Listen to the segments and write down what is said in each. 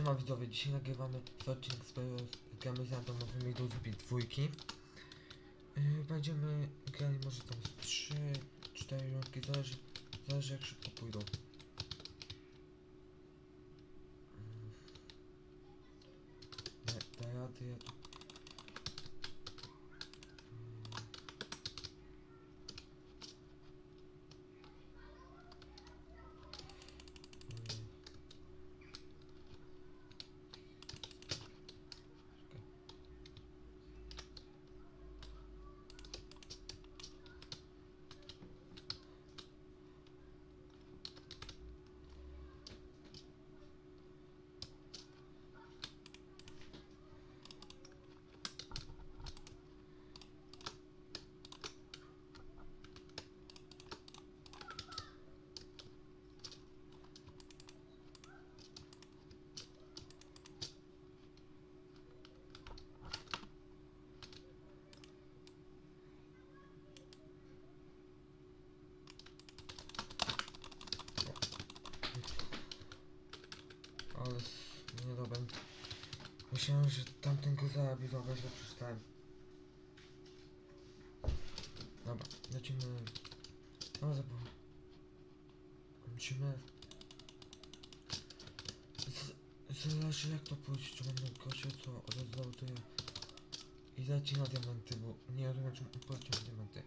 Siema widzowie, dzisiaj nagrywamy odcinek z gramy z randomowymi ludźmi dwójki. Yy, będziemy grali może tam z 3, 4 rundki, zależy, zależy jak szybko pójdą. Mm. Da, da rady, ja tu... Mm. Mm. Czekaj. Ale s- niedobre. Myślałem, że tamten go zabił, dobra, źle przeczytałem. Dobra, lecimy... No zabał. Lecimy... Zależy jak to pójdzie, czy mamy gościa, co odezwałtuje i leci na diamenty, bo nie rozumiem, on poleciał na diamenty.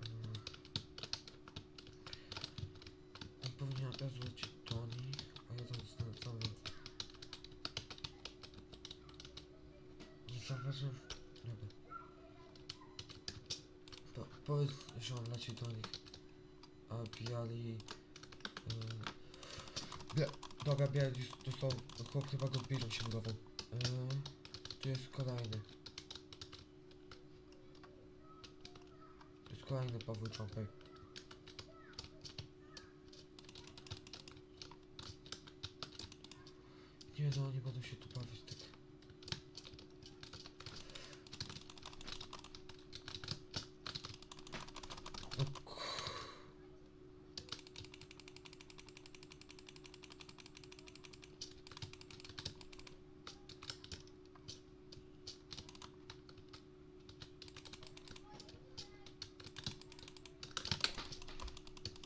Mm. On powinien od Zauważyłem... Dobra. Po, powiedz, że on leci do nich. A biali... Yy, dobra, biali to są... Chłop chyba go zbliżył się budową. Yy, tu jest kolejny. To jest kolejny Paweł Czopek. Nie no, nie będą się tu bawić tak. O ku-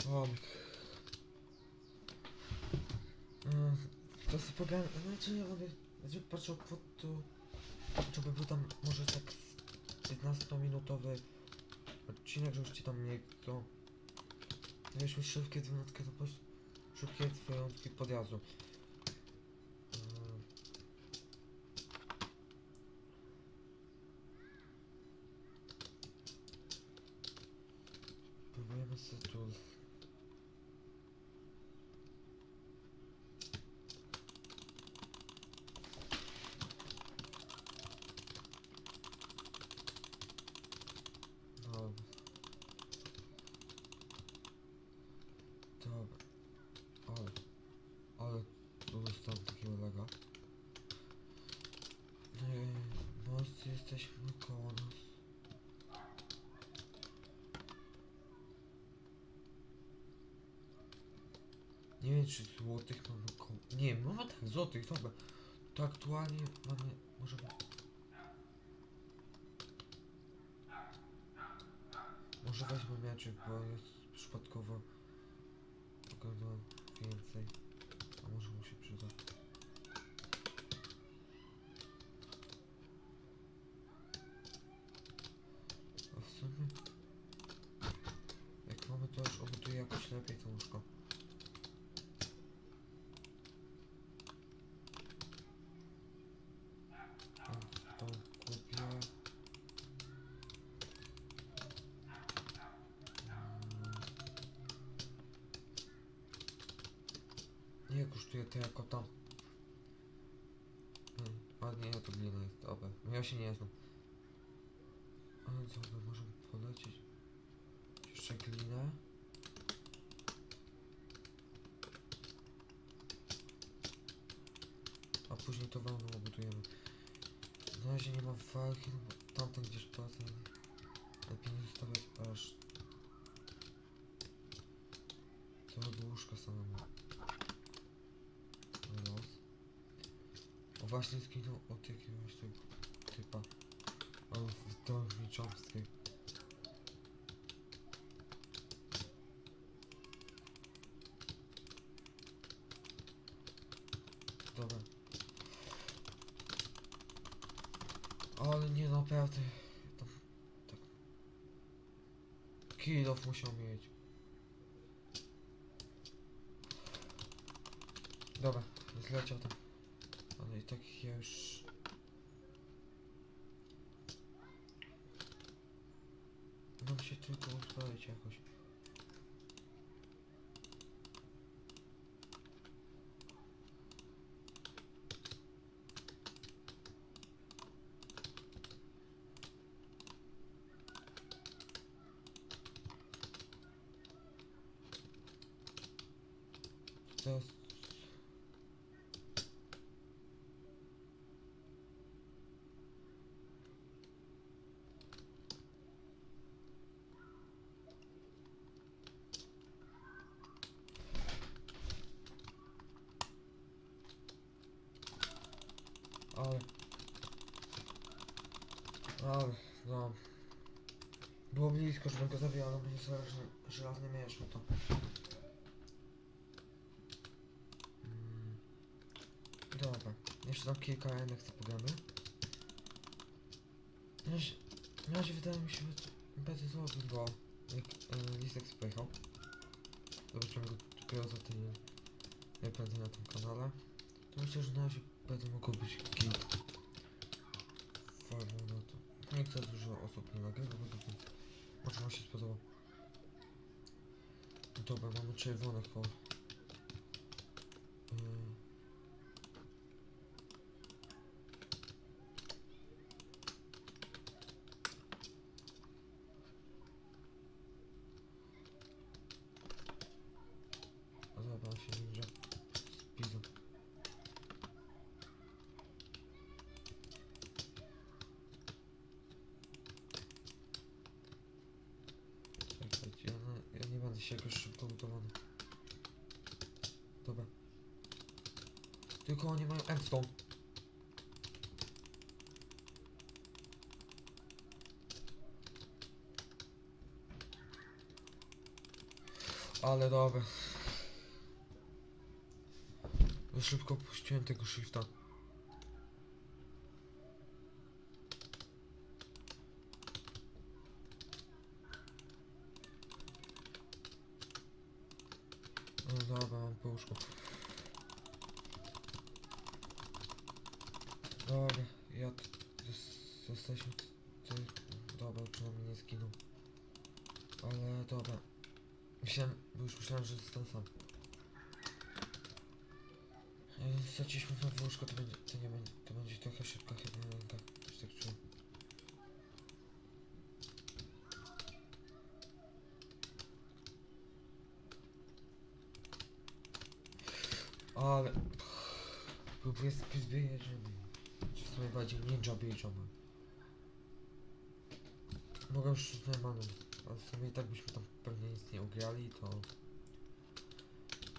O. Mm, To sobie pogadam, znaczy ja mogę, znaczy patrzę pod to, żeby był tam może tak z 15-minutowy odcinek, że już ci tam nie to Weźmy szybkie dwunastkę, to poś szybkie wyjątki podjazdu. Mm. Próbujemy sobie tu Dobra. Dobra. Ale, ale tu dostałem takiego laga. Nie, most jesteśmy koło nas. Nie wiem czy złotych mamy koło... Nie, mamy tak, złotych, dobra. To aktualnie mamy, możemy... Może weźmy mieczek, bo jest przypadkowo ogarnąłem więcej. To jako tam. Hmm, ładnie, ja to glina jest, dobra. Ja się nie znam. Ale dobra, możemy polecieć. Jeszcze glinę. A później to wełną obudujemy. Na razie nie ma walki, no bo tamten gdzieś potem lepiej nie zostawiać aż całego łóżka samemu. Właśnie zginął od jakiegoś tego typa. On w dolni. Dobra. Ale nie naprawdę. Tam, tak. Kilof musiał mieć. Dobra, zleciał tam. Tak ja już... Mam się tylko uzbroić jakoś. Teraz... Ale... Ale, no... Było blisko, żebym go zabił, ale będzie żelazny, żelazny miecz, no to... Mm. Dobra, jeszcze tam kilka jednak co pogramy. Na razie, na razie wydaje mi się, że będzie złoty, bo jak e, Lisek pojechał, zobaczymy go dopiero za tydzień, jak będę na tym kanale, to myślę, że na razie będę mogło być git. Na to. Nie chcę dużo osób nie nagrywa, bo to może wam się spodoba. Dobra, mamy czerwone koło. Yy. A dobra, on się ninja. Pizza. Czekajcie, ja, na- ja nie będę się jakoś szybko lutowany. Dobra. Tylko oni mają endstone. Ale dobra. Za szybko puściłem tego shifta. No dobra, mam po łóżku. Dobra, ja jesteśmy t- ty, dobra, przynajmniej nie zginął. Ale dobra. Myślałem, bo już myślałem, że zostanę sam. Straciliśmy na łóżko, to będzie, to nie będzie, to będzie trochę szybka chyba ręka. Coś tak czuję. Ale... Próbuję zbierać, czy w sumie bardziej ninja bierzemy. Mogę już z normalną, ale w sumie i tak byśmy tam pewnie nic nie ugrali, to...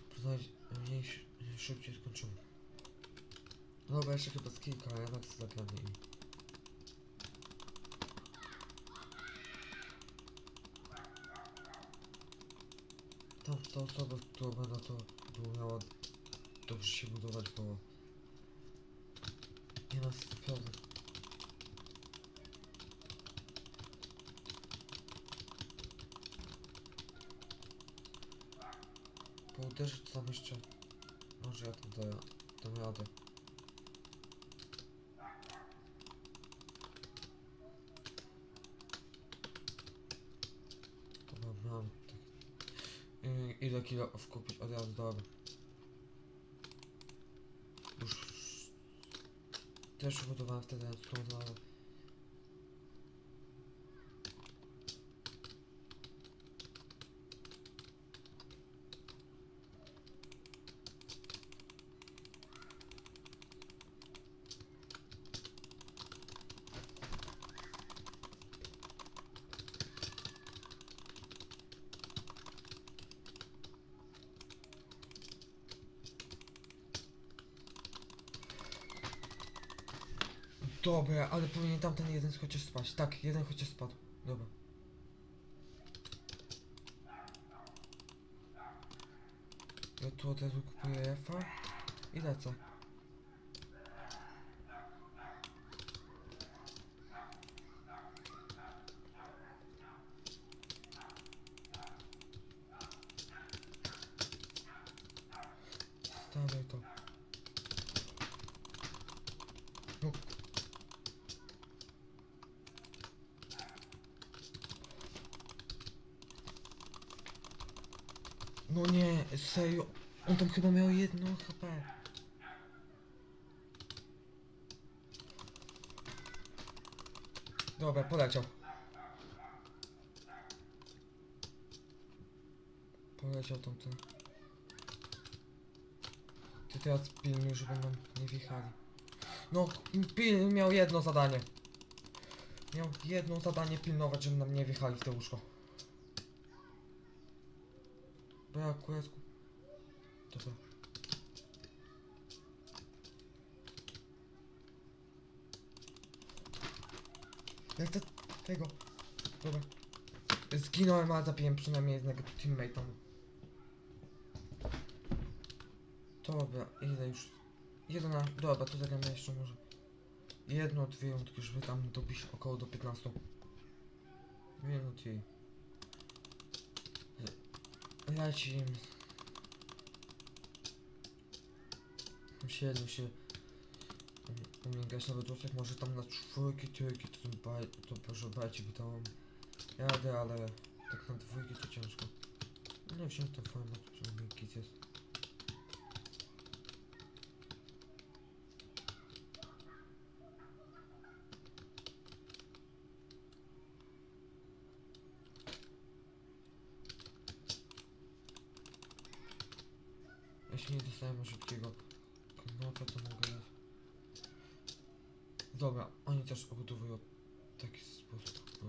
Przynajmniej mniej szybciej skończymy. Dobra, jeszcze chyba z kilka, ale jednak zagramy i... Tam ta osoba, która na to było miała dobrze się budować, bo nie sprawy. Po uderzyć tam jeszcze. Może ja tam daję, dam radę. Dobra, mam tak. Ile kilo wkupić od razu, dobra. Już też przygotowałem wtedy to, Dobra, ale powinien tamten jeden chociaż spaść. Tak, jeden chociaż spadł. Dobra. Ja tu od razu kupuję refa i lecę. Stawiaj to. No. No nie, serio. On tam chyba miał jedno HP. Dobra, poleciał. Poleciał tamten. Ty teraz pilnuj, żeby nam nie wjechali. No, pil miał jedno zadanie. Miał jedno zadanie pilnować, żeby nam nie wjechali w te łóżko. Brakuje sku... Dobra. Jak to... tego... Dobra. Zginąłem, ale zabiłem przynajmniej jednego teammate'a. Dobra, ile już? Jedna, dobra, to zagramy jeszcze może jedno, dwie rundki, żeby tam dobić około do 15 minut i Le- leci Siedmiu się um- umie grać nawet osób, może tam na czwórki, trójki to, baj, to proszę bajcie, by tam jadę, ale tak na dwójki to ciężko. No wziąć ten format, żeby kit jest. Dostajemy szybkiego knopa, to mogę... Dobra, oni też obudowują w taki sposób.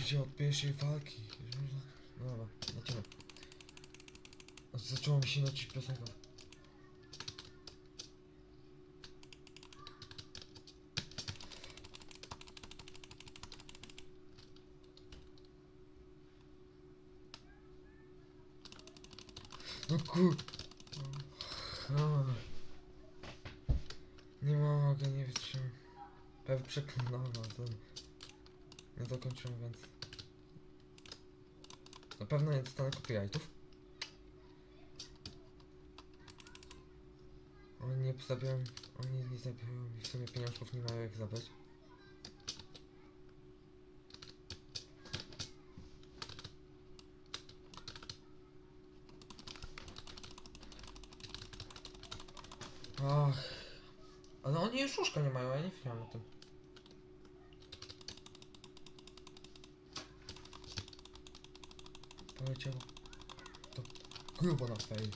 Chcicie od pierwszej walki. Dobra, lecimy. Zaczęło mi się nucić piosenka. No kur... Nie mogę, nie wytrzymam. Pewnie przekonana ten... Nie dokończyłem, więc... Na pewno nie dostanę copyrightów. Oni nie zabiorą... Oni nie zabiorą mi w sumie pieniążków, nie mają jak zabrać. Ach... Ale oni już łóżka nie mają, ja nie wiedziałem o tym. Poleciało. To grubo na fail.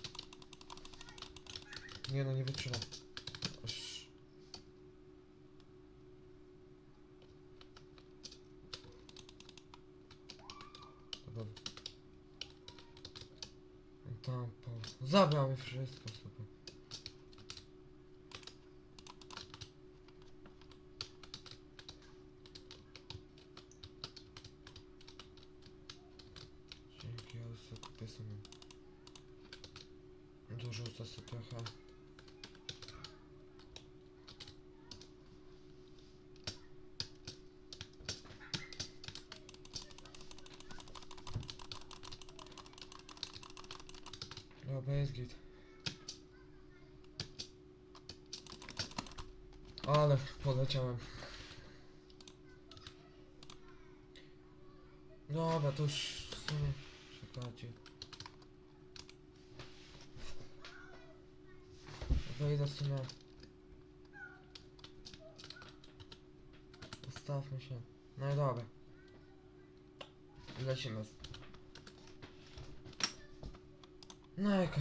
Nie no, nie wytrzymam. Aż... Dobra. Zabrał mi wszystko, super. Dzięki, ale sobie kupię sobie. Sobie trochę. Dobra, jest git. Ale poleciałem. Dobra, to już czekajcie. Wejdę w sumie. Postawmy się. No i dobra. lecimy. No jaka,